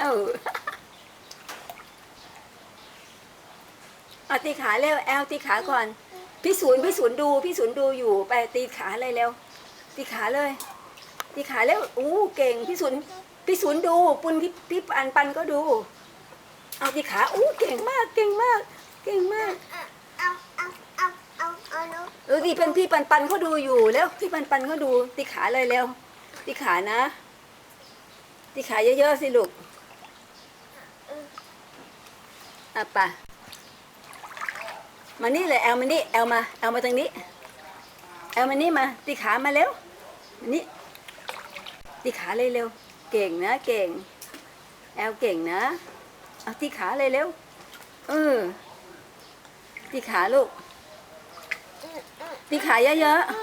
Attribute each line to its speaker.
Speaker 1: เออเอาตีขาเร็วแอลตีขาก่อน พี่ศูนย์พี่ศูนย์ดูพี่ศูนย์ดูอยู่ไปตีขาเลยเร็วตีขาเลย ตีขาเร็วอู้เก่งพี่ศูนย์พี่ศูนย์ดู ปุณพี่พี่ปันปันก็ดู เอาตีขาอู้เก่งมาก เก่งมาก เก่งมาก
Speaker 2: เอาเอาเอาเอาเอาลูก
Speaker 1: เออดีเป็นพี่ปันปันเขาดูอยู่แล้วพี่ปันปันเขาดูตีขาเลยเร็วตีขานะตีขาเยอะๆสิลูก อะไปะมานี่เลยแอลมานี่แอลมาแอลมาทางนี้แอลมานี่มาตีขามาเร็วมานี่ตีขาเลยเร็วเก่งนะเก่ง แอลเก่งนะเอาตีขาเลยเร็วเออตีขาลูกตีขาเยอะๆ